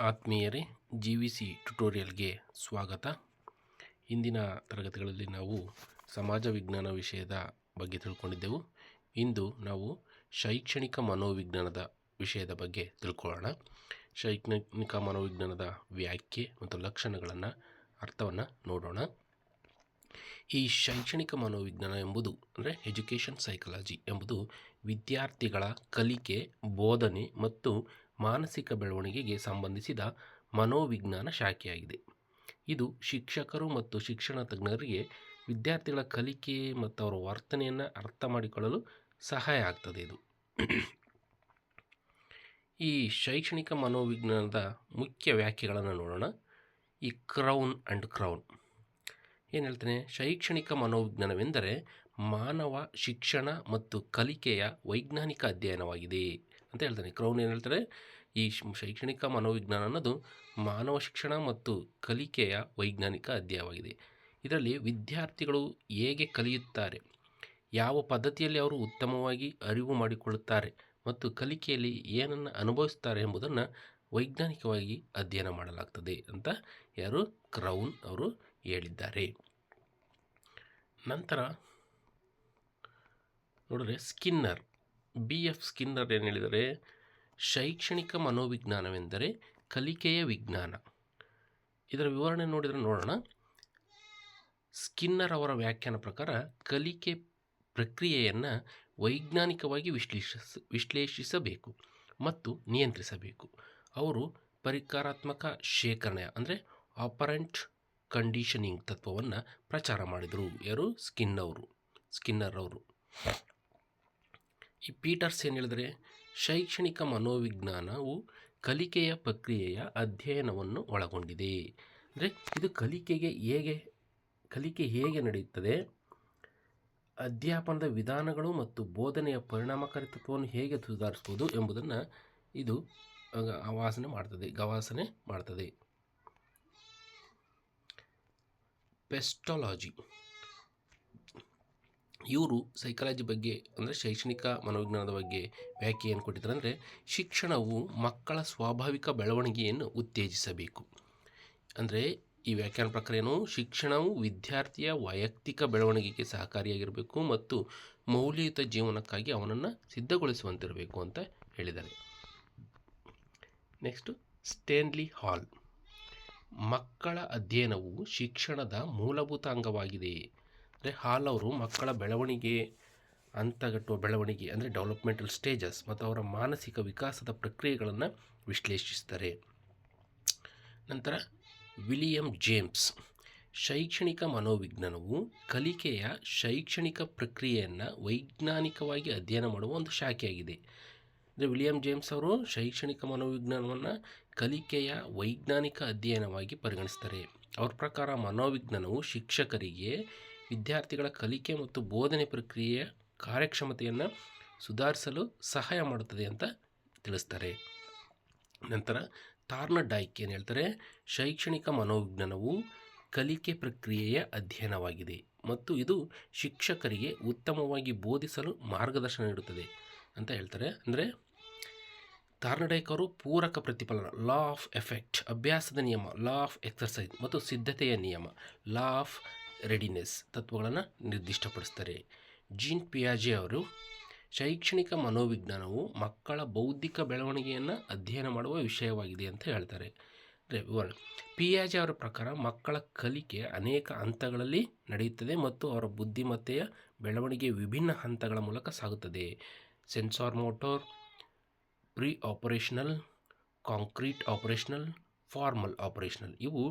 ಆತ್ಮೀಯರೇ, G V C ಟ್ಯುಟೋರಿಯಲ್ಗೆ ಸ್ವಾಗತ. ಇಂದಿನ ತರಗತಿಗಳಲ್ಲಿ ನಾವು ಸಮಾಜ ವಿಜ್ಞಾನ ವಿಷಯದ ಬಗ್ಗೆ ತಿಳ್ಕೊಂಡಿದ್ದೆವು. ಇಂದು ನಾವು ಶೈಕ್ಷಣಿಕ ಮನೋವಿಜ್ಞಾನದ ವಿಷಯದ ಬಗ್ಗೆ ತಿಳ್ಕೊಳ್ಳೋಣ. ಶೈಕ್ಷಣಿಕ ಮನೋವಿಜ್ಞಾನದ ವ್ಯಾಖ್ಯೆ ಮತ್ತು ಲಕ್ಷಣಗಳನ್ನು, ಅರ್ಥವನ್ನು ನೋಡೋಣ. ಈ ಶೈಕ್ಷಣಿಕ ಮನೋವಿಜ್ಞಾನ ಎಂಬುದು ಅಂದರೆ ಎಜುಕೇಷನ್ ಸೈಕಾಲಜಿ ಎಂಬುದು ವಿದ್ಯಾರ್ಥಿಗಳ ಕಲಿಕೆ, ಬೋಧನೆ ಮತ್ತು ಮಾನಸಿಕ ಬೆಳವಣಿಗೆಗೆ ಸಂಬಂಧಿಸಿದ ಮನೋವಿಜ್ಞಾನ ಶಾಖೆಯಾಗಿದೆ. ಇದು ಶಿಕ್ಷಕರು ಮತ್ತು ಶಿಕ್ಷಣ ತಜ್ಞರಿಗೆ ವಿದ್ಯಾರ್ಥಿಗಳ ಕಲಿಕೆ ಮತ್ತು ಅವರ ವರ್ತನೆಯನ್ನು ಅರ್ಥ ಮಾಡಿಕೊಳ್ಳಲು ಸಹಾಯ ಆಗ್ತದೆ ಇದು. ಈ ಶೈಕ್ಷಣಿಕ ಮನೋವಿಜ್ಞಾನದ ಮುಖ್ಯ ವ್ಯಾಖ್ಯೆಗಳನ್ನು ನೋಡೋಣ. ಈ ಕ್ರೌನ್ ಆ್ಯಂಡ್ ಕ್ರೌನ್. ಏನು ಹೇಳ್ತಾನೆ? ಶೈಕ್ಷಣಿಕ ಮನೋವಿಜ್ಞಾನವೆಂದರೆ ಮಾನವ ಶಿಕ್ಷಣ ಮತ್ತು ಕಲಿಕೆಯ ವೈಜ್ಞಾನಿಕ ಅಧ್ಯಯನವಾಗಿದೆ. ಅಂತ ಹೇಳ್ತಾನೆ. ಕ್ರೌನ್ ಏನು ಹೇಳ್ತಾರೆ? ಈ ಶೈಕ್ಷಣಿಕ ಮನೋವಿಜ್ಞಾನ ಅನ್ನೋದು ಮಾನವ ಶಿಕ್ಷಣ ಮತ್ತು ಕಲಿಕೆಯ ವೈಜ್ಞಾನಿಕ ಅಧ್ಯಯನವಾಗಿದೆ ಇದರಲ್ಲಿ ವಿದ್ಯಾರ್ಥಿಗಳು ಹೇಗೆ ಕಲಿಯುತ್ತಾರೆ? ಯಾವ ಪದ್ಧತಿಯಲ್ಲಿ ಅವರು ಉತ್ತಮವಾಗಿ ಅರಿವು ಮಾಡಿಕೊಳ್ಳುತ್ತಾರೆ? ಮತ್ತು ಕಲಿಕೆಯಲ್ಲಿ ಏನನ್ನು ಅನುಭವಿಸ್ತಾರೆ ಎಂಬುದನ್ನು ವೈಜ್ಞಾನಿಕವಾಗಿ ಅಧ್ಯಯನ ಮಾಡಲಾಗ್ತದೆ ಅಂತ ಯಾರು ಕ್ರೌನ್ ಅವರು ಹೇಳಿದ್ದಾರೆ. ನಂತರ ನೋಡಿದ್ರೆ ಸ್ಕಿನ್ನರ್ ಬಿ. ಎಫ್. ಸ್ಕಿನ್ನರ್ ಏನು ಹೇಳಿದರೆ, ಶೈಕ್ಷಣಿಕ ಮನೋವಿಜ್ಞಾನವೆಂದರೆ ಕಲಿಕೆಯ ವಿಜ್ಞಾನ. ಇದರ ವಿವರಣೆ ನೋಡಿದರೆ ನೋಡೋಣ. ಸ್ಕಿನ್ನರ್ ಅವರ ವ್ಯಾಖ್ಯಾನ ಪ್ರಕಾರ, ಕಲಿಕೆ ಪ್ರಕ್ರಿಯೆಯನ್ನು ವೈಜ್ಞಾನಿಕವಾಗಿ ವಿಶ್ಲೇಷಿಸ, ವಿಶ್ಲೇಷಿಸಬೇಕು ಮತ್ತು ನಿಯಂತ್ರಿಸಬೇಕು. ಅವರು ಪರಿಕಾರಾತ್ಮಕ ಶೇಖರಣೆ ಅಂದರೆ ಆಪರೆಂಟ್ ಕಂಡೀಷನಿಂಗ್ ತತ್ವವನ್ನು ಪ್ರಚಾರ ಮಾಡಿದರು. ಯಾರು? ಸ್ಕಿನ್ ಅವರು ಸ್ಕಿನ್ನರ್ ಅವರು. ಈ ಪೀಟರ್ಸ್ ಏನು ಹೇಳಿದ್ರೆ ಶೈಕ್ಷಣಿಕ ಮನೋವಿಜ್ಞಾನವು ಕಲಿಕೆಯ ಪ್ರಕ್ರಿಯೆಯ ಅಧ್ಯಯನವನ್ನು ಒಳಗೊಂಡಿದೆ. ಅಂದರೆ ಇದು ಕಲಿಕೆಗೆ ಹೇಗೆ, ಕಲಿಕೆ ಹೇಗೆ ನಡೆಯುತ್ತದೆ? ಅಧ್ಯಾಪನದ ವಿಧಾನಗಳು ಮತ್ತು ಬೋಧನೆಯ ಪರಿಣಾಮಕಾರಿತ್ವವನ್ನು ಹೇಗೆ ಸುಧಾರಿಸ್ಬೋದು ಎಂಬುದನ್ನು ಇದು ಆವಾಸನೆ ವಾಸನೆ ಮಾಡ್ತದೆ, ಗವಾಸನೆ ಮಾಡ್ತದೆ. ಪೆಸ್ಟಾಲಜಿ. ಇವರು ಸೈಕಾಲಜಿ ಬಗ್ಗೆ ಅಂದರೆ ಶೈಕ್ಷಣಿಕ ಮನೋವಿಜ್ಞಾನದ ಬಗ್ಗೆ ವ್ಯಾಖ್ಯೆ ಏನು ಕೊಟ್ಟಿದ್ದಾರೆ ಅಂದರೆ ಶಿಕ್ಷಣವು ಮಕ್ಕಳ ಸ್ವಾಭಾವಿಕ ಬೆಳವಣಿಗೆಯನ್ನು ಉತ್ತೇಜಿಸಬೇಕು. ಅಂದರೆ ಈ ವ್ಯಾಖ್ಯಾನ ಪ್ರಕಾರ ಶಿಕ್ಷಣವು ವಿದ್ಯಾರ್ಥಿಯ ವೈಯಕ್ತಿಕ ಬೆಳವಣಿಗೆಗೆ ಸಹಕಾರಿಯಾಗಿರಬೇಕು ಮತ್ತು ಮೌಲ್ಯಯುತ ಜೀವನಕ್ಕಾಗಿ ಅವನನ್ನು ಸಿದ್ಧಗೊಳಿಸುವಂತಿರಬೇಕು ಅಂತ ಹೇಳಿದ್ದಾರೆ. ನೆಕ್ಸ್ಟು ಸ್ಟೇನ್ಲಿ ಹಾಲ್ ಮಕ್ಕಳ ಅಧ್ಯಯನವು ಶಿಕ್ಷಣದ ಮೂಲಭೂತ ಅಂಗವಾಗಿದೆ. ಅಂದರೆ ಹಾಲವರು ಮಕ್ಕಳ ಬೆಳವಣಿಗೆ ಹಂತಗಟ್ಟುವ ಬೆಳವಣಿಗೆ ಅಂದರೆ ಡೆವಲಪ್ಮೆಂಟಲ್ ಸ್ಟೇಜಸ್ ಮತ್ತು ಅವರ ಮಾನಸಿಕ ವಿಕಾಸದ ಪ್ರಕ್ರಿಯೆಗಳನ್ನು ವಿಶ್ಲೇಷಿಸ್ತಾರೆ. ನಂತರ ವಿಲಿಯಂ ಜೇಮ್ಸ್, ಶೈಕ್ಷಣಿಕ ಮನೋವಿಜ್ಞಾನವು ಕಲಿಕೆಯ ಶೈಕ್ಷಣಿಕ ಪ್ರಕ್ರಿಯೆಯನ್ನು ವೈಜ್ಞಾನಿಕವಾಗಿ ಅಧ್ಯಯನ ಮಾಡುವ ಒಂದು ಶಾಖೆಯಾಗಿದೆ. ಅಂದರೆ ವಿಲಿಯಂ ಜೇಮ್ಸ್ ಅವರು ಶೈಕ್ಷಣಿಕ ಮನೋವಿಜ್ಞಾನವನ್ನು ಕಲಿಕೆಯ ವೈಜ್ಞಾನಿಕ ಅಧ್ಯಯನವಾಗಿ ಪರಿಗಣಿಸ್ತಾರೆ. ಅವ್ರ ಪ್ರಕಾರ ಮನೋವಿಜ್ಞಾನವು ಶಿಕ್ಷಕರಿಗೆ ವಿದ್ಯಾರ್ಥಿಗಳ ಕಲಿಕೆ ಮತ್ತು ಬೋಧನೆ ಪ್ರಕ್ರಿಯೆಯ ಕಾರ್ಯಕ್ಷಮತೆಯನ್ನು ಸುಧಾರಿಸಲು ಸಹಾಯ ಮಾಡುತ್ತದೆ ಅಂತ ತಿಳಿಸ್ತಾರೆ. ನಂತರ ತಾರ್ನ ಡೈಕ್ ಏನು ಹೇಳ್ತಾರೆ? ಶೈಕ್ಷಣಿಕ ಮನೋವಿಜ್ಞಾನವು ಕಲಿಕೆ ಪ್ರಕ್ರಿಯೆಯ ಅಧ್ಯಯನವಾಗಿದೆ ಮತ್ತು ಇದು ಶಿಕ್ಷಕರಿಗೆ ಉತ್ತಮವಾಗಿ ಬೋಧಿಸಲು ಮಾರ್ಗದರ್ಶನ ನೀಡುತ್ತದೆ ಅಂತ ಹೇಳ್ತಾರೆ. ಅಂದರೆ ತಾರ್ನಡೈಕ್ ಅವರು ಪೂರಕ ಪ್ರತಿಫಲನ ಲಾ ಆಫ್ ಎಫೆಕ್ಟ್ ಅಭ್ಯಾಸದ ನಿಯಮ ಲಾ ಆಫ್ ಎಕ್ಸರ್ಸೈಸ್ ಮತ್ತು ಸಿದ್ಧತೆಯ ನಿಯಮ ಲಾ ಆಫ್ ರೆಡಿನೆಸ್ ತತ್ವಗಳನ್ನು ನಿರ್ದಿಷ್ಟಪಡಿಸ್ತಾರೆ. ಜೀನ್ ಪಿಯಾಜೆ ಅವರು ಶೈಕ್ಷಣಿಕ ಮನೋವಿಜ್ಞಾನವು ಮಕ್ಕಳ ಬೌದ್ಧಿಕ ಬೆಳವಣಿಗೆಯನ್ನು ಅಧ್ಯಯನ ಮಾಡುವ ವಿಷಯವಾಗಿದೆ ಅಂತ ಹೇಳ್ತಾರೆ. ವಿವರಣೆ ಪಿಯಾಜೆ ಅವರ ಪ್ರಕಾರ ಮಕ್ಕಳ ಕಲಿಕೆ ಅನೇಕ ಹಂತಗಳಲ್ಲಿ ನಡೆಯುತ್ತದೆ ಮತ್ತು ಅವರ ಬುದ್ಧಿಮತ್ತೆಯ ಬೆಳವಣಿಗೆ ವಿಭಿನ್ನ ಹಂತಗಳ ಮೂಲಕ ಸಾಗುತ್ತದೆ. Sensor motor pre operational concrete operational formal operational. ಇವು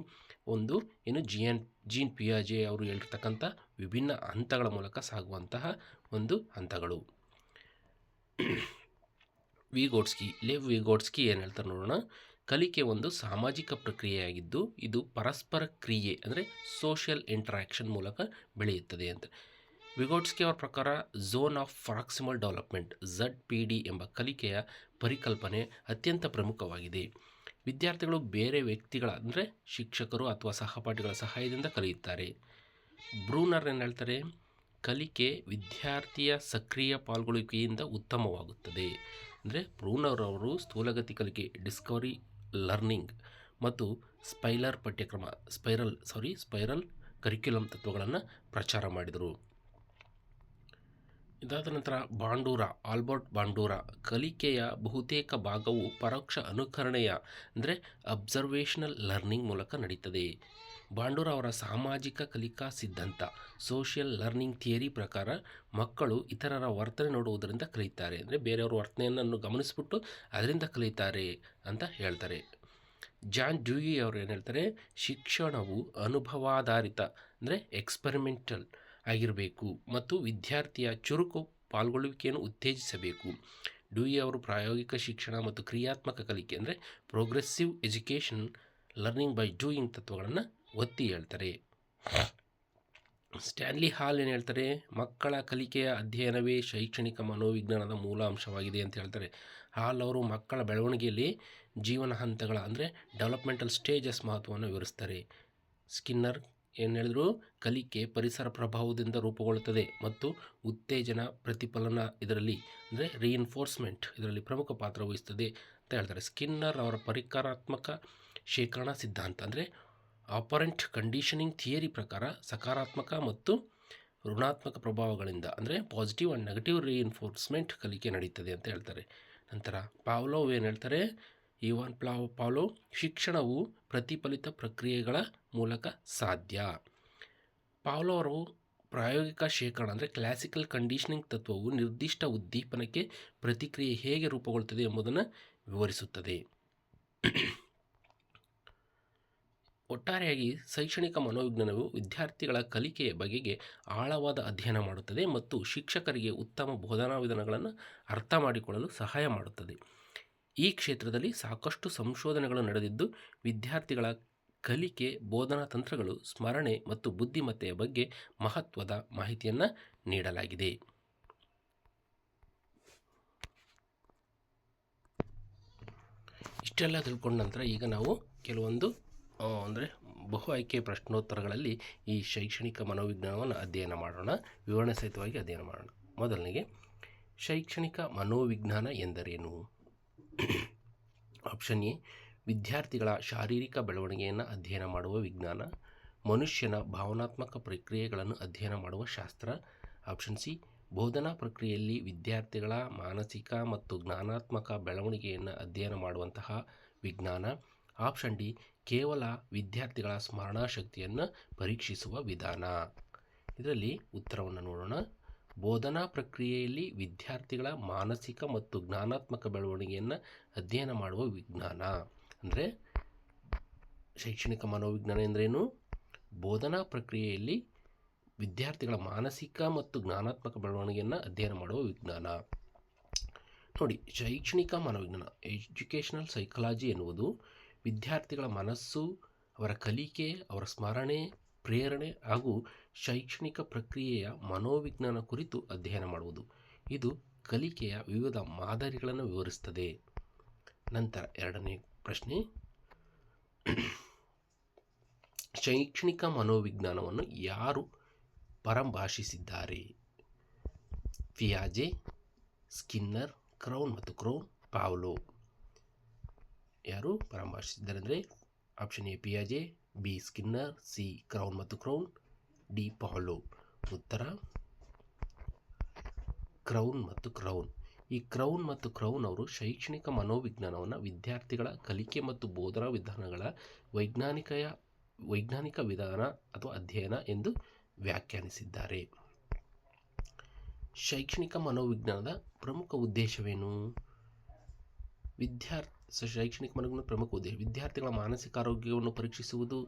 ಒಂದು ಏನು ಜಿ ಎನ್ ಜೀನ್ ಪಿಯಾಜೆ ಅವರು ಹೇಳಿರ್ತಕ್ಕಂಥ ವಿಭಿನ್ನ ಹಂತಗಳ ಮೂಲಕ ಸಾಗುವಂತಹ ಒಂದು ಹಂತಗಳು. ವಿಗೋಡ್ಸ್ಕಿ, ಲೇವ್ ವಿಗೋಡ್ಸ್ಕಿ ಏನು ಹೇಳ್ತಾರೆ ನೋಡೋಣ. ಕಲಿಕೆ ಒಂದು ಸಾಮಾಜಿಕ ಪ್ರಕ್ರಿಯೆಯಾಗಿದ್ದು ಇದು ಪರಸ್ಪರ ಕ್ರಿಯೆ ಅಂದರೆ ಸೋಷಿಯಲ್ ಇಂಟ್ರಾಕ್ಷನ್ ಮೂಲಕ ಬೆಳೆಯುತ್ತದೆ ಅಂತ. ವಿಗೋಡ್ಸ್ಕಿ ಅವರ ಪ್ರಕಾರ zone of proximal development Z P D ಎಂಬ ಕಲಿಕೆಯ ಪರಿಕಲ್ಪನೆ ಅತ್ಯಂತ ಪ್ರಮುಖವಾಗಿದೆ. ವಿದ್ಯಾರ್ಥಿಗಳು ಬೇರೆ ವ್ಯಕ್ತಿಗಳ, ಅಂದರೆ ಶಿಕ್ಷಕರು ಅಥವಾ ಸಹಪಾಠಿಗಳ ಸಹಾಯದಿಂದ ಕಲಿಯುತ್ತಾರೆ. ಬ್ರೂನರ್ ಏನು ಹೇಳ್ತಾರೆ? ಕಲಿಕೆ ವಿದ್ಯಾರ್ಥಿಯ ಸಕ್ರಿಯ ಪಾಲ್ಗೊಳ್ಳುವಿಕೆಯಿಂದ ಉತ್ತಮವಾಗುತ್ತದೆ. ಅಂದರೆ ಬ್ರೂನರ್ ಅವರು ಸ್ಥೂಲಗತಿ ಕಲಿಕೆ, ಡಿಸ್ಕವರಿ, ಲರ್ನಿಂಗ್ ಮತ್ತು ಸ್ಪೈಲರ್ ಪಠ್ಯಕ್ರಮ, ಸ್ಪೈರಲ್, ಸಾರಿ, ಸ್ಪೈರಲ್ ಕರಿಕ್ಯುಲಮ್ ತತ್ವಗಳನ್ನು ಪ್ರಚಾರ ಮಾಡಿದರು. ಇದಾದ ನಂತರ ಬಾಂಡೂರ, ಆಲ್ಬರ್ಟ್ ಬಾಂಡೂರ, ಕಲಿಕೆಯ ಬಹುತೇಕ ಭಾಗವು ಪರೋಕ್ಷ ಅನುಕರಣೆಯ, ಅಂದರೆ ಅಬ್ಸರ್ವೇಷನಲ್ ಲರ್ನಿಂಗ್ ಮೂಲಕ ನಡೀತದೆ. ಬಾಂಡೂರ ಅವರ ಸಾಮಾಜಿಕ ಕಲಿಕಾ ಸಿದ್ಧಾಂತ ಸೋಷಿಯಲ್ ಲರ್ನಿಂಗ್ ಥಿಯರಿ ಪ್ರಕಾರ ಮಕ್ಕಳು ಇತರರ ವರ್ತನೆ ನೋಡುವುದರಿಂದ ಕಲಿತಾರೆ. ಅಂದರೆ ಬೇರೆಯವರ ವರ್ತನೆಯನ್ನು ಗಮನಿಸಿಬಿಟ್ಟು ಅದರಿಂದ ಕಲಿತಾರೆ ಅಂತ ಹೇಳ್ತಾರೆ. ಜಾನ್ ಜೂಯಿ ಅವರು ಏನು ಹೇಳ್ತಾರೆ? ಶಿಕ್ಷಣವು ಅನುಭವಾಧಾರಿತ, ಅಂದರೆ ಎಕ್ಸ್ಪರಿಮೆಂಟಲ್ ಆಗಿರಬೇಕು ಮತ್ತು ವಿದ್ಯಾರ್ಥಿಯ ಚುರುಕು ಪಾಲ್ಗೊಳ್ಳುವಿಕೆಯನ್ನು ಉತ್ತೇಜಿಸಬೇಕು. ಡ್ಯೂಯಿ ಅವರು ಪ್ರಾಯೋಗಿಕ ಶಿಕ್ಷಣ ಮತ್ತು ಕ್ರಿಯಾತ್ಮಕ ಕಲಿಕೆ ಅಂದರೆ progressive education learning by doing ತತ್ವಗಳನ್ನು ಒತ್ತಿ ಹೇಳ್ತಾರೆ. ಸ್ಟ್ಯಾನ್ಲಿ ಹಾಲ್ ಏನು ಹೇಳ್ತಾರೆ? ಮಕ್ಕಳ ಕಲಿಕೆಯ ಅಧ್ಯಯನವೇ ಶೈಕ್ಷಣಿಕ ಮನೋವಿಜ್ಞಾನದ ಮೂಲ ಅಂಶವಾಗಿದೆ ಅಂತ ಹೇಳ್ತಾರೆ. ಹಾಲ್ ಅವರು ಮಕ್ಕಳ ಬೆಳವಣಿಗೆಯಲ್ಲಿ ಜೀವನ ಹಂತಗಳ ಅಂದರೆ ಡೆವಲಪ್ಮೆಂಟಲ್ ಸ್ಟೇಜಸ್ ಮಹತ್ವವನ್ನು ವಿವರಿಸ್ತಾರೆ. ಸ್ಕಿನ್ನರ್ ಏನು ಹೇಳಿದ್ರು? ಕಲಿಕೆ ಪರಿಸರ ಪ್ರಭಾವದಿಂದ ರೂಪುಗೊಳ್ಳುತ್ತದೆ ಮತ್ತು ಉತ್ತೇಜನ ಪ್ರತಿಫಲನ ಇದರಲ್ಲಿ, ಅಂದರೆ ರಿಇನ್ಫೋರ್ಸ್ಮೆಂಟ್ ಇದರಲ್ಲಿ ಪ್ರಮುಖ ಪಾತ್ರ ವಹಿಸ್ತದೆ ಅಂತ ಹೇಳ್ತಾರೆ. ಸ್ಕಿನ್ನರ್ ಅವರ ಪರಿಕಾರಾತ್ಮಕ ಶೇಖರಣಾ ಸಿದ್ಧಾಂತ, ಅಂದರೆ ಆಪರೆಂಟ್ ಕಂಡೀಷನಿಂಗ್ ಥಿಯರಿ ಪ್ರಕಾರ ಸಕಾರಾತ್ಮಕ ಮತ್ತು ಋಣಾತ್ಮಕ ಪ್ರಭಾವಗಳಿಂದ, ಅಂದರೆ ಪಾಸಿಟಿವ್ ಆ್ಯಂಡ್ ನೆಗೆಟಿವ್ ರಿಇನ್ಫೋರ್ಸ್ಮೆಂಟ್ ಕಲಿಕೆ ನಡೀತದೆ ಅಂತ ಹೇಳ್ತಾರೆ. ನಂತರ ಪಾವ್ಲೋವ್ ಏನು ಹೇಳ್ತಾರೆ? ಇವಾನ್ ಪ್ಲಾವ್ ಪಾಲೋ ಶಿಕ್ಷಣವು ಪ್ರತಿಫಲಿತ ಪ್ರಕ್ರಿಯೆಗಳ ಮೂಲಕ ಸಾಧ್ಯ. ಪಾವ್ಲೋ ಅವರು ಪ್ರಾಯೋಗಿಕ ಶೇಖರಣ ಅಂದರೆ ಕ್ಲಾಸಿಕಲ್ ಕಂಡೀಷನಿಂಗ್ ತತ್ವವು ನಿರ್ದಿಷ್ಟ ಉದ್ದೀಪನಕ್ಕೆ ಪ್ರತಿಕ್ರಿಯೆ ಹೇಗೆ ರೂಪುಗೊಳ್ಳುತ್ತದೆ ಎಂಬುದನ್ನು ವಿವರಿಸುತ್ತದೆ. ಒಟ್ಟಾರೆಯಾಗಿ ಶೈಕ್ಷಣಿಕ ಮನೋವಿಜ್ಞಾನವು ವಿದ್ಯಾರ್ಥಿಗಳ ಕಲಿಕೆಯ ಬಗೆಗೆ ಆಳವಾದ ಅಧ್ಯಯನ ಮಾಡುತ್ತದೆ ಮತ್ತು ಶಿಕ್ಷಕರಿಗೆ ಉತ್ತಮ ಬೋಧನಾ ವಿಧಾನಗಳನ್ನು ಅರ್ಥ ಮಾಡಿಕೊಳ್ಳಲು ಸಹಾಯ ಮಾಡುತ್ತದೆ. ಈ ಕ್ಷೇತ್ರದಲ್ಲಿ ಸಾಕಷ್ಟು ಸಂಶೋಧನೆಗಳು ನಡೆದಿದ್ದು, ವಿದ್ಯಾರ್ಥಿಗಳ ಕಲಿಕೆ, ಬೋಧನಾ ತಂತ್ರಗಳು, ಸ್ಮರಣೆ ಮತ್ತು ಬುದ್ಧಿಮತ್ತೆಯ ಬಗ್ಗೆ ಮಹತ್ವದ ಮಾಹಿತಿಯನ್ನು ನೀಡಲಾಗಿದೆ. ಇಷ್ಟೆಲ್ಲ ತಿಳ್ಕೊಂಡ ನಂತರ ಈಗ ನಾವು ಕೆಲವೊಂದು ಅಂದರೆ ಬಹು ಆಯ್ಕೆ ಪ್ರಶ್ನೋತ್ತರಗಳಲ್ಲಿ ಈ ಶೈಕ್ಷಣಿಕ ಮನೋವಿಜ್ಞಾನವನ್ನು ಅಧ್ಯಯನ ಮಾಡೋಣ. ವಿವರಣೆ ಸಹಿತವಾಗಿ ಅಧ್ಯಯನ ಮಾಡೋಣ. ಮೊದಲನಿಗೆ, ಶೈಕ್ಷಣಿಕ ಮನೋವಿಜ್ಞಾನ ಎಂದರೇನು? ಆಪ್ಷನ್ ಎ ವಿದ್ಯಾರ್ಥಿಗಳ ಶಾರೀರಿಕ ಬೆಳವಣಿಗೆಯನ್ನು ಅಧ್ಯಯನ ಮಾಡುವ ವಿಜ್ಞಾನ. ಮನುಷ್ಯನ ಭಾವನಾತ್ಮಕ ಪ್ರಕ್ರಿಯೆಗಳನ್ನು ಅಧ್ಯಯನ ಮಾಡುವ ಶಾಸ್ತ್ರ. ಆಪ್ಷನ್ ಸಿ ಬೋಧನಾ ಪ್ರಕ್ರಿಯೆಯಲ್ಲಿ ವಿದ್ಯಾರ್ಥಿಗಳ ಮಾನಸಿಕ ಮತ್ತು ಜ್ಞಾನಾತ್ಮಕ ಬೆಳವಣಿಗೆಯನ್ನು ಅಧ್ಯಯನ ಮಾಡುವಂತಹ ವಿಜ್ಞಾನ. ಆಪ್ಷನ್ ಡಿ ಕೇವಲ ವಿದ್ಯಾರ್ಥಿಗಳ ಸ್ಮರಣಾ ಶಕ್ತಿಯನ್ನು ಪರೀಕ್ಷಿಸುವ ವಿಧಾನ. ಇದರಲ್ಲಿ ಉತ್ತರವನ್ನು ನೋಡೋಣ. ಬೋಧನಾ ಪ್ರಕ್ರಿಯೆಯಲ್ಲಿ ವಿದ್ಯಾರ್ಥಿಗಳ ಮಾನಸಿಕ ಮತ್ತು ಜ್ಞಾನಾತ್ಮಕ ಬೆಳವಣಿಗೆಯನ್ನು ಅಧ್ಯಯನ ಮಾಡುವ ವಿಜ್ಞಾನ. ಅಂದರೆ ಶೈಕ್ಷಣಿಕ ಮನೋವಿಜ್ಞಾನ ಎಂದರೇನು? ಬೋಧನಾ ಪ್ರಕ್ರಿಯೆಯಲ್ಲಿ ವಿದ್ಯಾರ್ಥಿಗಳ ಮಾನಸಿಕ ಮತ್ತು ಜ್ಞಾನಾತ್ಮಕ ಬೆಳವಣಿಗೆಯನ್ನು ಅಧ್ಯಯನ ಮಾಡುವ ವಿಜ್ಞಾನ. ನೋಡಿ, ಶೈಕ್ಷಣಿಕ ಮನೋವಿಜ್ಞಾನ, ಎಜುಕೇಷನಲ್ ಸೈಕಾಲಜಿ ಎನ್ನುವುದು ವಿದ್ಯಾರ್ಥಿಗಳ ಮನಸ್ಸು, ಅವರ ಕಲಿಕೆ, ಅವರ ಸ್ಮರಣೆ, ಪ್ರೇರಣೆ ಹಾಗೂ ಶೈಕ್ಷಣಿಕ ಪ್ರಕ್ರಿಯೆಯ ಮನೋವಿಜ್ಞಾನ ಕುರಿತು ಅಧ್ಯಯನ ಮಾಡುವುದು. ಇದು ಕಲಿಕೆಯ ವಿವಿಧ ಮಾದರಿಗಳನ್ನು ವಿವರಿಸುತ್ತದೆ. ನಂತರ ಎರಡನೇ ಪ್ರಶ್ನೆ. ಶೈಕ್ಷಣಿಕ ಮನೋವಿಜ್ಞಾನವನ್ನು ಯಾರು ಪರಂಭಾಷಿಸಿದ್ದಾರೆ ಫಿಯಾಜೆ, ಸ್ಕಿನ್ನರ್, ಕ್ರೌನ್ ಮತ್ತು ಕ್ರೌನ್ ಪಾವ್ಲೋ. ಯಾರು ಪರಾಮರ್ಶಿಸಿದ್ದಾರೆ ಅಂದರೆ ಆಪ್ಷನ್ ಎ ಪಿಯಾಜೆ ಬಿ, ಸ್ಕಿನ್ನರ್, ಸಿ, ಕ್ರೌನ್ ಮತ್ತು ಕ್ರೌನ್. ಡಿ ಪಾಲೋ ಉತ್ತರ ಕ್ರೌನ್ ಮತ್ತು ಕ್ರೌನ್. ಈ ಕ್ರೌನ್ ಮತ್ತು ಕ್ರೌನ್ ಅವರು ಶೈಕ್ಷಣಿಕ ಮನೋವಿಜ್ಞಾನವನ್ನು ವಿದ್ಯಾರ್ಥಿಗಳ ಕಲಿಕೆ ಮತ್ತು ಬೋಧನಾ ವಿಧಾನಗಳ ವೈಜ್ಞಾನಿಕ ವೈಜ್ಞಾನಿಕ ವಿಧಾನ ಅಥವಾ ಅಧ್ಯಯನ ಎಂದು ವ್ಯಾಖ್ಯಾನಿಸಿದ್ದಾರೆ. ಶೈಕ್ಷಣಿಕ ಮನೋವಿಜ್ಞಾನದ ಪ್ರಮುಖ ಉದ್ದೇಶವೇನು? ವಿದ್ಯಾರ್ಥಿ ಶೈಕ್ಷಣಿಕ ಮನೋವಿಜ್ಞಾನದ ಪ್ರಮುಖ ಉದ್ದೇಶ ವಿದ್ಯಾರ್ಥಿಗಳ ಮಾನಸಿಕ ಆರೋಗ್ಯವನ್ನು ಪರೀಕ್ಷಿಸುವುದು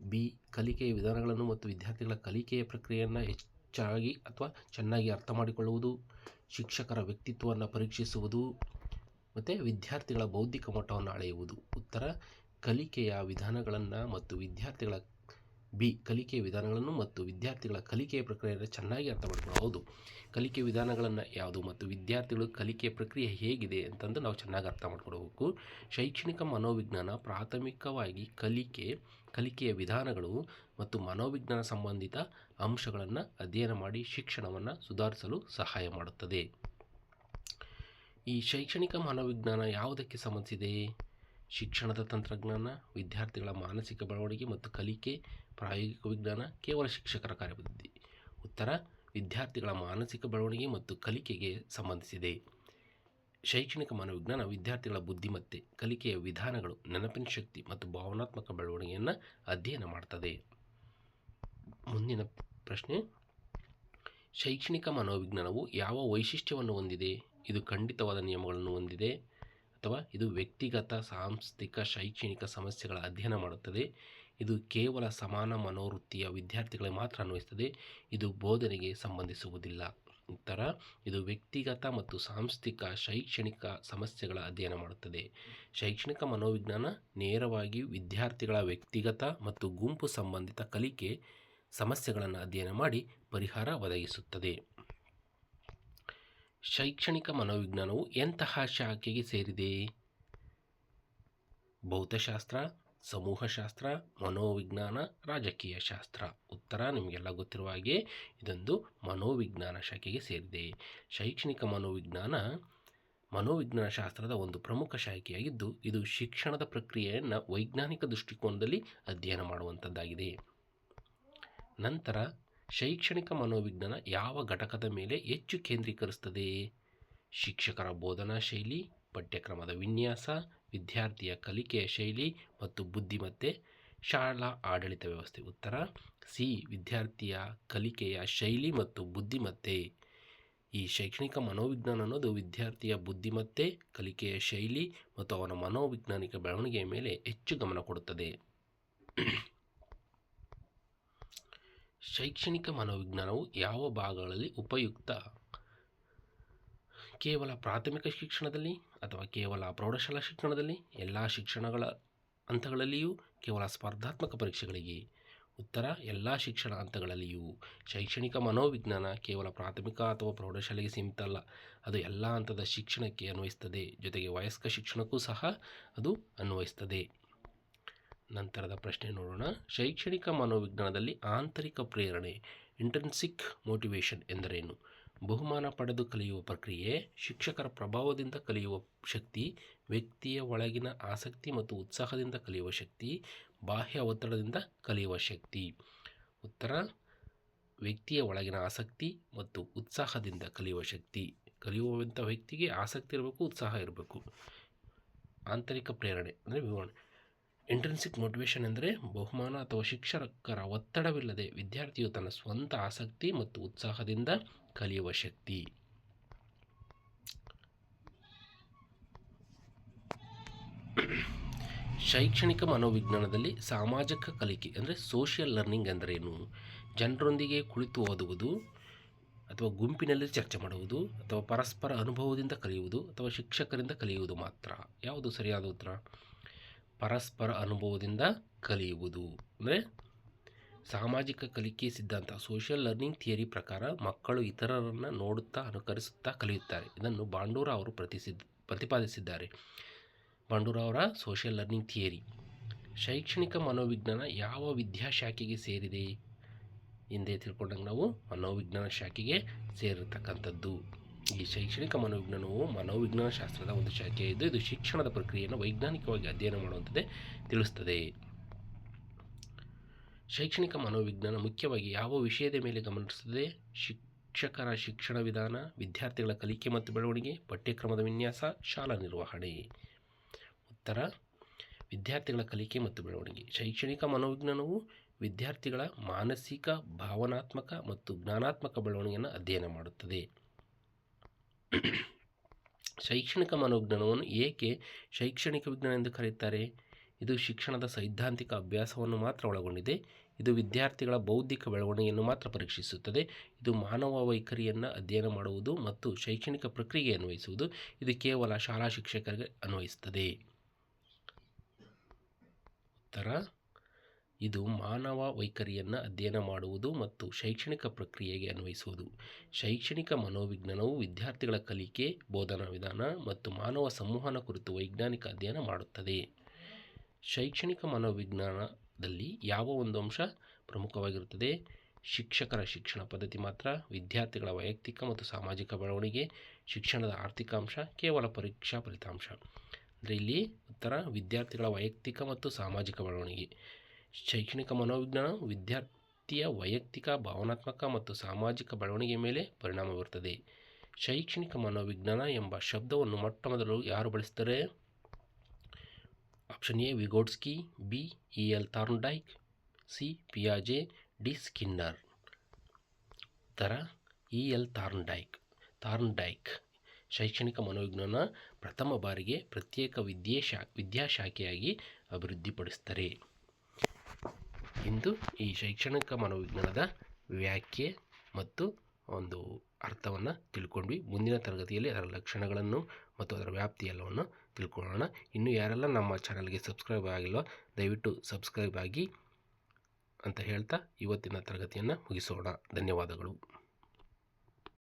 ಬಿ ಕಲಿಕೆಯ ವಿಧಾನಗಳನ್ನು ಮತ್ತು ವಿದ್ಯಾರ್ಥಿಗಳ ಕಲಿಕೆಯ ಪ್ರಕ್ರಿಯೆಯನ್ನು ಹೆಚ್ಚಾಗಿ ಅಥವಾ ಚೆನ್ನಾಗಿ ಅರ್ಥ ಮಾಡಿಕೊಳ್ಳುವುದು, ಶಿಕ್ಷಕರ ವ್ಯಕ್ತಿತ್ವವನ್ನು ಪರೀಕ್ಷಿಸುವುದು ಮತ್ತು ವಿದ್ಯಾರ್ಥಿಗಳ ಬೌದ್ಧಿಕ ಮಟ್ಟವನ್ನು ಅಳೆಯುವುದು. ಉತ್ತರ, ಕಲಿಕೆಯ ವಿಧಾನಗಳನ್ನು ಮತ್ತು ವಿದ್ಯಾರ್ಥಿಗಳ ಬಿ ಕಲಿಕೆಯ ವಿಧಾನಗಳನ್ನು ಮತ್ತು ವಿದ್ಯಾರ್ಥಿಗಳ ಕಲಿಕೆಯ ಪ್ರಕ್ರಿಯೆಯನ್ನು ಚೆನ್ನಾಗಿ ಅರ್ಥ ಮಾಡ್ಕೊಳ್ಳೋದು ಹೌದು ಕಲಿಕೆ ವಿಧಾನಗಳನ್ನು ಯಾವುದು ಮತ್ತು ವಿದ್ಯಾರ್ಥಿಗಳು ಕಲಿಕೆಯ ಪ್ರಕ್ರಿಯೆ ಹೇಗಿದೆ ಅಂತಂದು ನಾವು ಚೆನ್ನಾಗಿ ಅರ್ಥ ಮಾಡ್ಕೊಳ್ಬೇಕು ಶೈಕ್ಷಣಿಕ ಮನೋವಿಜ್ಞಾನ ಪ್ರಾಥಮಿಕವಾಗಿ ಕಲಿಕೆ, ಕಲಿಕೆಯ ವಿಧಾನಗಳು ಮತ್ತು ಮನೋವಿಜ್ಞಾನ ಸಂಬಂಧಿತ ಅಂಶಗಳನ್ನು ಅಧ್ಯಯನ ಮಾಡಿ ಶಿಕ್ಷಣವನ್ನು ಸುಧಾರಿಸಲು ಸಹಾಯ ಮಾಡುತ್ತದೆ. ಈ ಶೈಕ್ಷಣಿಕ ಮನೋವಿಜ್ಞಾನ ಯಾವುದಕ್ಕೆ ಸಂಬಂಧಿಸಿದೆ? ಶಿಕ್ಷಣದ ತಂತ್ರಜ್ಞಾನ, ವಿದ್ಯಾರ್ಥಿಗಳ ಮಾನಸಿಕ ಬೆಳವಣಿಗೆ ಮತ್ತು ಕಲಿಕೆ, ಪ್ರಾಯೋಗಿಕ ವಿಜ್ಞಾನ ಕೇವಲ ಶಿಕ್ಷಕರ ಕಾರ್ಯಪದ್ಧತಿ ಉತ್ತರ, ವಿದ್ಯಾರ್ಥಿಗಳ ಮಾನಸಿಕ ಬೆಳವಣಿಗೆ ಮತ್ತು ಕಲಿಕೆಗೆ ಸಂಬಂಧಿಸಿದೆ. ಶೈಕ್ಷಣಿಕ ಮನೋವಿಜ್ಞಾನ, ವಿದ್ಯಾರ್ಥಿಗಳ ಬುದ್ಧಿಮತ್ತೆ, ಕಲಿಕೆಯ ವಿಧಾನಗಳು, ನೆನಪಿನ ಶಕ್ತಿ ಮತ್ತು ಭಾವನಾತ್ಮಕ ಬೆಳವಣಿಗೆಯನ್ನು ಅಧ್ಯಯನ ಮಾಡ್ತದೆ. ಮುಂದಿನ ಪ್ರಶ್ನೆ, ಶೈಕ್ಷಣಿಕ ಮನೋವಿಜ್ಞಾನವು ಯಾವ ವೈಶಿಷ್ಟ್ಯವನ್ನು ಹೊಂದಿದೆ? ಇದು ಖಂಡಿತವಾದ ನಿಯಮಗಳನ್ನು ಹೊಂದಿದೆ. ಅಥವಾ ಇದು ವ್ಯಕ್ತಿಗತ, ಸಾಂಸ್ಥಿಕ, ಶೈಕ್ಷಣಿಕ ಸಮಸ್ಯೆಗಳ ಅಧ್ಯಯನ ಮಾಡುತ್ತದೆ. ಇದು ಕೇವಲ ಸಮಾನ ಮನೋವೃತ್ತಿಯ ವಿದ್ಯಾರ್ಥಿಗಳಿಗೆ ಮಾತ್ರ ಅನ್ವಯಿಸುತ್ತದೆ. ಇದು ಬೋಧನೆಗೆ ಸಂಬಂಧಿಸುವುದಿಲ್ಲ. ಉತ್ತರ ಇದು ವ್ಯಕ್ತಿಗತ ಮತ್ತು ಸಾಂಸ್ಥಿಕ, ಶೈಕ್ಷಣಿಕ ಸಮಸ್ಯೆಗಳ ಅಧ್ಯಯನ ಮಾಡುತ್ತದೆ. ಶೈಕ್ಷಣಿಕ ಮನೋವಿಜ್ಞಾನ ನೇರವಾಗಿ ವಿದ್ಯಾರ್ಥಿಗಳ ವ್ಯಕ್ತಿಗತ ಮತ್ತು ಗುಂಪು ಸಂಬಂಧಿತ ಕಲಿಕೆ ಸಮಸ್ಯೆಗಳನ್ನು ಅಧ್ಯಯನ ಮಾಡಿ ಪರಿಹಾರ ಒದಗಿಸುತ್ತದೆ. ಶೈಕ್ಷಣಿಕ ಮನೋವಿಜ್ಞಾನವು ಎಂತಹ ಶಾಖೆಗೆ ಸೇರಿದೆ? ಭೌತಶಾಸ್ತ್ರ, ಸಮೂಹಶಾಸ್ತ್ರ, ಮನೋವಿಜ್ಞಾನ, ರಾಜಕೀಯ ಶಾಸ್ತ್ರ. ಉತ್ತರ ನಿಮಗೆಲ್ಲ ಗೊತ್ತಿರುವ ಹಾಗೆ ಇದೊಂದು ಮನೋವಿಜ್ಞಾನ ಶಾಖೆಗೆ ಸೇರಿದೆ. ಶೈಕ್ಷಣಿಕ ಮನೋವಿಜ್ಞಾನ ಮನೋವಿಜ್ಞಾನ ಶಾಸ್ತ್ರದ ಒಂದು ಪ್ರಮುಖ ಶಾಖೆಯಾಗಿದ್ದು, ಇದು ಶಿಕ್ಷಣದ ಪ್ರಕ್ರಿಯೆಯನ್ನು ವೈಜ್ಞಾನಿಕ ದೃಷ್ಟಿಕೋನದಲ್ಲಿ ಅಧ್ಯಯನ ಮಾಡುವಂಥದ್ದಾಗಿದೆ ನಂತರ ಶೈಕ್ಷಣಿಕ ಮನೋವಿಜ್ಞಾನ ಯಾವ ಘಟಕದ ಮೇಲೆ ಹೆಚ್ಚು ಕೇಂದ್ರೀಕರಿಸುತ್ತದೆ ಶಿಕ್ಷಕರ ಬೋಧನಾ ಶೈಲಿ, ಪಠ್ಯಕ್ರಮದ ವಿನ್ಯಾಸ, ವಿದ್ಯಾರ್ಥಿಯ ಕಲಿಕೆಯ ಶೈಲಿ ಮತ್ತು ಬುದ್ಧಿಮತ್ತೆ, ಶಾಲಾ ಆಡಳಿತ ವ್ಯವಸ್ಥೆ ಉತ್ತರ, ಸಿ, ವಿದ್ಯಾರ್ಥಿಯ ಕಲಿಕೆಯ ಶೈಲಿ ಮತ್ತು ಬುದ್ಧಿಮತ್ತೆ. ಈ ಶೈಕ್ಷಣಿಕ ಮನೋವಿಜ್ಞಾನ ಅನ್ನೋದು ವಿದ್ಯಾರ್ಥಿಯ ಬುದ್ಧಿಮತ್ತೆ, ಕಲಿಕೆಯ ಶೈಲಿ ಮತ್ತು ಅವನ ಮನೋವಿಜ್ಞಾನಿಕ ಬೆಳವಣಿಗೆಯ ಮೇಲೆ ಹೆಚ್ಚು ಗಮನ ಕೊಡುತ್ತದೆ. ಶೈಕ್ಷಣಿಕ ಮನೋವಿಜ್ಞಾನವು ಯಾವ ಭಾಗಗಳಲ್ಲಿ ಉಪಯುಕ್ತ? ಕೇವಲ ಪ್ರಾಥಮಿಕ ಶಿಕ್ಷಣದಲ್ಲಿ ಅಥವಾ ಕೇವಲ ಪ್ರೌಢಶಾಲಾ ಶಿಕ್ಷಣದಲ್ಲಿ? ಎಲ್ಲ ಶಿಕ್ಷಣಗಳ ಹಂತಗಳಲ್ಲಿಯೂ ಕೇವಲ ಸ್ಪರ್ಧಾತ್ಮಕ ಪರೀಕ್ಷೆಗಳಿಗೆ? ಉತ್ತರ, ಎಲ್ಲ ಶಿಕ್ಷಣ ಹಂತಗಳಲ್ಲಿಯೂ. ಶೈಕ್ಷಣಿಕ ಮನೋವಿಜ್ಞಾನ ಕೇವಲ ಪ್ರಾಥಮಿಕ ಅಥವಾ ಪ್ರೌಢಶಾಲೆಗೆ ಸೀಮಿತ ಅಲ್ಲ. ಅದು ಎಲ್ಲ ಹಂತದ ಶಿಕ್ಷಣಕ್ಕೆ ಅನ್ವಯಿಸ್ತದೆ ಜೊತೆಗೆ ವಯಸ್ಕ ಶಿಕ್ಷಣಕ್ಕೂ ಸಹ ಅದು ಅನ್ವಯಿಸ್ತದೆ ನಂತರದ ಪ್ರಶ್ನೆ ನೋಡೋಣ. ಶೈಕ್ಷಣಿಕ ಮನೋವಿಜ್ಞಾನದಲ್ಲಿ ಆಂತರಿಕ ಪ್ರೇರಣೆ ಇಂಟರ್ನ್ಸಿಕ್ ಮೋಟಿವೇಶನ್ ಎಂದರೇನು? ಬಹುಮಾನ ಪಡೆದು ಕಲಿಯುವ ಪ್ರಕ್ರಿಯೆ, ಶಿಕ್ಷಕರ ಪ್ರಭಾವದಿಂದ ಕಲಿಯುವ ಶಕ್ತಿ, ವ್ಯಕ್ತಿಯ ಒಳಗಿನ ಆಸಕ್ತಿ ಮತ್ತು ಉತ್ಸಾಹದಿಂದ ಕಲಿಯುವ ಶಕ್ತಿ, ಬಾಹ್ಯ ಒತ್ತಡದಿಂದ ಕಲಿಯುವ ಶಕ್ತಿ. ಉತ್ತರ, ವ್ಯಕ್ತಿಯ ಒಳಗಿನ ಆಸಕ್ತಿ ಮತ್ತು ಉತ್ಸಾಹದಿಂದ ಕಲಿಯುವ ಶಕ್ತಿ. ಕಲಿಯುವಂಥ ವ್ಯಕ್ತಿಗೆ ಆಸಕ್ತಿ ಇರಬೇಕು, ಉತ್ಸಾಹ ಇರಬೇಕು. ಆಂತರಿಕ ಪ್ರೇರಣೆ, ಅಂದರೆ ವಿವರಣೆ. ಇಂಟ್ರೆನ್ಸಿಕ್ ಮೋಟಿವೇಶನ್ ಎಂದರೆ ಬಹುಮಾನ ಅಥವಾ ಶಿಕ್ಷಕರ ಒತ್ತಡವಿಲ್ಲದೆ ವಿದ್ಯಾರ್ಥಿಯು ತನ್ನ ಸ್ವಂತ ಆಸಕ್ತಿ ಮತ್ತು ಉತ್ಸಾಹದಿಂದ ಕಲಿಯುವ ಶಕ್ತಿ. ಶೈಕ್ಷಣಿಕ ಮನೋವಿಜ್ಞಾನದಲ್ಲಿ ಸಾಮಾಜಿಕ ಕಲಿಕೆ ಅಂದರೆ ಸೋಷಿಯಲ್ ಲರ್ನಿಂಗ್ ಅಂದರೇನು? ಜನರೊಂದಿಗೆ ಕುಳಿತು ಓದುವುದು ಅಥವಾ ಗುಂಪಿನಲ್ಲಿ ಚರ್ಚೆ ಮಾಡುವುದು ಅಥವಾ ಪರಸ್ಪರ ಅನುಭವದಿಂದ ಕಲಿಯುವುದು ಅಥವಾ ಶಿಕ್ಷಕರಿಂದ ಕಲಿಯುವುದು ಮಾತ್ರ. ಯಾವುದು ಸರಿಯಾದ ಉತ್ತರ? ಪರಸ್ಪರ ಅನುಭವದಿಂದ ಕಲಿಯುವುದು, ಅಂದರೆ ಸಾಮಾಜಿಕ ಕಲಿಕೆ ಸಿದ್ಧಾಂತ ಸೋಷಿಯಲ್ ಲರ್ನಿಂಗ್ ಥಿಯರಿ ಪ್ರಕಾರ ಮಕ್ಕಳು ಇತರರನ್ನು ನೋಡುತ್ತಾ, ಅನುಕರಿಸುತ್ತಾ ಕಲಿಯುತ್ತಾರೆ. ಇದನ್ನು ಬಾಂಡೂರ ಅವರು ಪ್ರತಿಸಿದ್, ಪ್ರತಿಪಾದಿಸಿದ್ದಾರೆ. ಬಾಂಡೂರ ಅವರ ಸೋಷಿಯಲ್ ಲರ್ನಿಂಗ್ ಥಿಯರಿ ಶೈಕ್ಷಣಿಕ ಮನೋವಿಜ್ಞಾನ ಯಾವ ವಿದ್ಯಾಶಾಖೆಗೆ ಸೇರಿದೆ? ಎಂದೇ ತಿಳ್ಕೊಂಡಂಗೆ ನಾವು ಮನೋವಿಜ್ಞಾನ ಶಾಖೆಗೆ ಸೇರಿರ್ತಕ್ಕಂಥದ್ದು ಈ ಶೈಕ್ಷಣಿಕ ಮನೋವಿಜ್ಞಾನವು ಮನೋವಿಜ್ಞಾನ ಶಾಸ್ತ್ರದ ಒಂದು ಶಾಖೆಯಿದ್ದು ಇದು ಶಿಕ್ಷಣದ ಪ್ರಕ್ರಿಯೆಯನ್ನು ವೈಜ್ಞಾನಿಕವಾಗಿ ಅಧ್ಯಯನ ಮಾಡುವಂಥದ್ದೇ ತಿಳಿಸ್ತದೆ. ಶೈಕ್ಷಣಿಕ ಮನೋವಿಜ್ಞಾನ ಮುಖ್ಯವಾಗಿ ಯಾವ ವಿಷಯದ ಮೇಲೆ ಗಮನಿಸುತ್ತದೆ ಶಿಕ್ಷಕರ ಶಿಕ್ಷಣ ವಿಧಾನ, ವಿದ್ಯಾರ್ಥಿಗಳ ಕಲಿಕೆ ಮತ್ತು ಬೆಳವಣಿಗೆ, ಪಠ್ಯಕ್ರಮದ ವಿನ್ಯಾಸ, ಶಾಲಾ ನಿರ್ವಹಣೆ. ಉತ್ತರ, ವಿದ್ಯಾರ್ಥಿಗಳ ಕಲಿಕೆ ಮತ್ತು ಬೆಳವಣಿಗೆ. ಶೈಕ್ಷಣಿಕ ಮನೋವಿಜ್ಞಾನವು ವಿದ್ಯಾರ್ಥಿಗಳ ಮಾನಸಿಕ, ಭಾವನಾತ್ಮಕ ಮತ್ತು ಜ್ಞಾನಾತ್ಮಕ ಬೆಳವಣಿಗೆಯನ್ನು ಅಧ್ಯಯನ ಮಾಡುತ್ತದೆ. ಶೈಕ್ಷಣಿಕ ಮನೋವಿಜ್ಞಾನವನ್ನು ಏಕೆ ಶೈಕ್ಷಣಿಕ ವಿಜ್ಞಾನ ಎಂದು ಕರೆಯುತ್ತಾರೆ? ಇದು ಶಿಕ್ಷಣದ ಸೈದ್ಧಾಂತಿಕ ಅಭ್ಯಾಸವನ್ನು ಮಾತ್ರ ಒಳಗೊಂಡಿದೆ. ಇದು ವಿದ್ಯಾರ್ಥಿಗಳ ಬೌದ್ಧಿಕ ಬೆಳವಣಿಗೆಯನ್ನು ಮಾತ್ರ ಪರೀಕ್ಷಿಸುತ್ತದೆ. ಇದು ಮಾನವ ವೈಖರಿಯನ್ನು ಅಧ್ಯಯನ ಮಾಡುವುದು ಮತ್ತು ಶೈಕ್ಷಣಿಕ ಪ್ರಕ್ರಿಯೆಗೆ ಅನ್ವಯಿಸುವುದು. ಇದು ಕೇವಲ ಶಾಲಾ ಶಿಕ್ಷಕರಿಗೆ ಅನ್ವಯಿಸುತ್ತದೆ. ಉತ್ತರ. ಇದು ಮಾನವ ವೈಖರಿಯನ್ನು ಅಧ್ಯಯನ ಮಾಡುವುದು ಮತ್ತು ಶೈಕ್ಷಣಿಕ ಪ್ರಕ್ರಿಯೆಗೆ ಅನ್ವಯಿಸುವುದು. ಶೈಕ್ಷಣಿಕ ಮನೋವಿಜ್ಞಾನವು ವಿದ್ಯಾರ್ಥಿಗಳ ಕಲಿಕೆ, ಬೋಧನಾ ವಿಧಾನ ಮತ್ತು ಮಾನವ ಸಂವಹನ ಕುರಿತು ವೈಜ್ಞಾನಿಕ ಅಧ್ಯಯನ ಮಾಡುತ್ತದೆ. ಶೈಕ್ಷಣಿಕ ಮನೋವಿಜ್ಞಾನದಲ್ಲಿ ಯಾವ ಒಂದು ಅಂಶ ಪ್ರಮುಖವಾಗಿರುತ್ತದೆ? ಶಿಕ್ಷಕರ ಶಿಕ್ಷಣ ಪದ್ಧತಿ ಮಾತ್ರ, ವಿದ್ಯಾರ್ಥಿಗಳ ವೈಯಕ್ತಿಕ ಮತ್ತು ಸಾಮಾಜಿಕ ಬೆಳವಣಿಗೆ, ಶಿಕ್ಷಣದ ಆರ್ಥಿಕ ಅಂಶ, ಕೇವಲ ಪರೀಕ್ಷಾ ಫಲಿತಾಂಶ. ಅಂದರೆ ಇಲ್ಲಿ ಉತ್ತರ, ವಿದ್ಯಾರ್ಥಿಗಳ ವೈಯಕ್ತಿಕ ಮತ್ತು ಸಾಮಾಜಿಕ ಬೆಳವಣಿಗೆ. ಶೈಕ್ಷಣಿಕ ಮನೋವಿಜ್ಞಾನ ವಿದ್ಯಾರ್ಥಿಯ ವೈಯಕ್ತಿಕ, ಭಾವನಾತ್ಮಕ ಮತ್ತು ಸಾಮಾಜಿಕ ಬೆಳವಣಿಗೆಯ ಮೇಲೆ ಪರಿಣಾಮ ಬೀರುತ್ತದೆ. ಶೈಕ್ಷಣಿಕ ಮನೋವಿಜ್ಞಾನ ಎಂಬ ಶಬ್ದವನ್ನು ಮೊಟ್ಟ ಮೊದಲು ಯಾರು ಬಳಸ್ತಾರೆ option A, Vygotsky, B, E L Thorndike C, ಪಿಯಾಜೆ, D, Skinner. ಉತ್ತರ, ಇ ಎಲ್ ಥಾರ್ನ್ಡೈಕ್ ಥಾರ್ನ್ಡೈಕ್ ಶೈಕ್ಷಣಿಕ ಮನೋವಿಜ್ಞಾನ ಪ್ರಥಮ ಬಾರಿಗೆ ಪ್ರತ್ಯೇಕ ವಿದ್ಯೆ ಶಾ, ವಿದ್ಯಾಶಾಖೆಯಾಗಿ ಅಭಿವೃದ್ಧಿಪಡಿಸ್ತಾರೆ ಇಂದು ಈ ಶೈಕ್ಷಣಿಕ ಮನೋವಿಜ್ಞಾನದ ವ್ಯಾಖ್ಯೆ ಮತ್ತು ಒಂದು ಅರ್ಥವನ್ನು ತಿಳ್ಕೊಂಡ್ವಿ. ಮುಂದಿನ ತರಗತಿಯಲ್ಲಿ ಅದರ ಲಕ್ಷಣಗಳನ್ನು ಮತ್ತು ಅದರ ವ್ಯಾಪ್ತಿ ಎಲ್ಲವನ್ನು ತಿಳ್ಕೊಳ್ಳೋಣ. ಇನ್ನು ಯಾರೆಲ್ಲ ನಮ್ಮ ಚಾನಲ್ಗೆ ಸಬ್ಸ್ಕ್ರೈಬ್ ಆಗಿಲ್ವೋ, ದಯವಿಟ್ಟು ಸಬ್ಸ್ಕ್ರೈಬ್ ಆಗಿ ಅಂತ ಹೇಳ್ತಾ ಇವತ್ತಿನ ತರಗತಿಯನ್ನು ಮುಗಿಸೋಣ. ಧನ್ಯವಾದಗಳು.